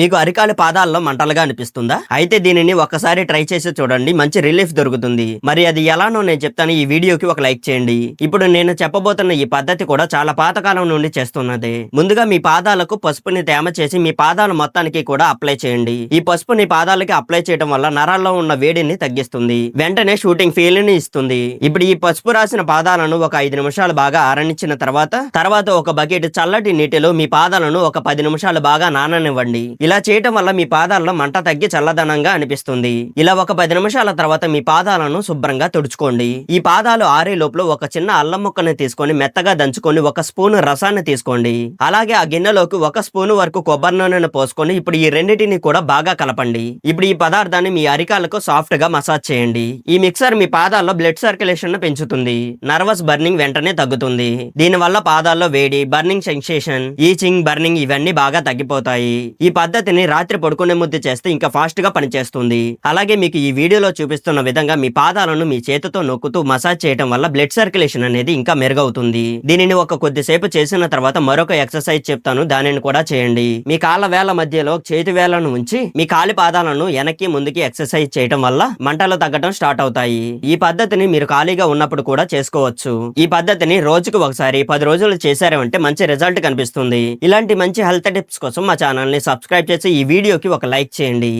మీకు అరికాలు పాదాల్లో మంటలుగా అనిపిస్తుందా? అయితే దీనిని ఒక్కసారి ట్రై చేసి చూడండి. మంచి రిలీఫ్ దొరుకుతుంది. మరి అది ఎలానో నేను చెప్తాను. ఈ వీడియోకి ఒక లైక్ చేయండి. ఇప్పుడు నేను చెప్పబోతున్న ఈ పద్ధతి కూడా చాలా పాతకాలం నుండి చేస్తున్నది. ముందుగా మీ పాదాలకు పసుపుని తేమ చేసి మీ పాదాల మొత్తానికి కూడా అప్లై చేయండి. ఈ పసుపుని పాదాలకి అప్లై చేయడం వల్ల నరాల్లో ఉన్న వేడిని తగ్గిస్తుంది. వెంటనే షూటింగ్ ఫీల్ని ఇస్తుంది. ఇప్పుడు ఈ పసుపు రాసిన పాదాలను ఒక ఐదు నిమిషాలు బాగా ఆరనిచ్చిన తర్వాత తర్వాత ఒక బకెట్ చల్లటి నీటిలో మీ పాదాలను ఒక పది నిమిషాలు బాగా నాననివ్వండి. ఇలా చేయటం వల్ల మీ పాదాల్లో మంట తగ్గి చల్లదనంగా అనిపిస్తుంది. ఇలా ఒక పది నిమిషాల తర్వాత మీ పాదాలను శుభ్రంగా తుడుచుకోండి. ఈ పాదాలు ఆరే లోపల ఒక చిన్న అల్లం ముక్కను తీసుకొని మెత్తగా దంచుకొని ఒక స్పూన్ రసాన్ని తీసుకోండి. అలాగే ఆ గిన్నెలోకి ఒక స్పూన్ వరకు కొబ్బరి నూనెను పోసుకొని ఇప్పుడు ఈ రెండింటిని కూడా బాగా కలపండి. ఇప్పుడు ఈ పదార్థాన్ని మీ అరికాలకు సాఫ్ట్గా మసాజ్ చేయండి. ఈ మిక్సర్ మీ పాదాల్లో బ్లడ్ సర్క్యులేషన్ను పెంచుతుంది. నర్వస్ బర్నింగ్ వెంటనే తగ్గుతుంది. దీనివల్ల పాదాల్లో వేడి బర్నింగ్ సెన్సేషన్ ఈచింగ్ బర్నింగ్ ఇవన్నీ బాగా తగ్గిపోతాయి. ఈ పద్ధతిని రాత్రి పడుకునే ముద్దు చేస్తే ఇంకా ఫాస్ట్గా పనిచేస్తుంది. అలాగే మీకు ఈ వీడియోలో చూపిస్తున్న విధంగా మీ పాదాలను మీ చేతితో నొక్కుతూ మసాజ్ చేయడం వల్ల బ్లడ్ సర్క్యులేషన్ అనేది ఇంకా మెరుగవుతుంది. దీనిని ఒక కొద్దిసేపు చేసిన తర్వాత మరొక ఎక్సర్సైజ్ చెప్తాను. దానిని కూడా చేయండి. మీ కాళ్ళ వేల మధ్యలో చేతి వేలను ఉంచి మీ కాలి పాదాలను వెనక్కి ముందుకి ఎక్సర్సైజ్ చేయడం వల్ల మంటలు తగ్గడం స్టార్ట్ అవుతాయి. ఈ పద్ధతిని మీరు ఖాళీగా ఉన్నప్పుడు కూడా చేసుకోవచ్చు. ఈ పద్ధతిని రోజుకు ఒకసారి పది రోజులు చేశారంటే మంచి రిజల్ట్ కనిపిస్తుంది. ఇలాంటి మంచి హెల్త్ టిప్స్ కోసం మా ఛానల్ని సబ్స్క్రైబ్ చేసి ఈ వీడియోకి ఒక లైక్ చేయండి.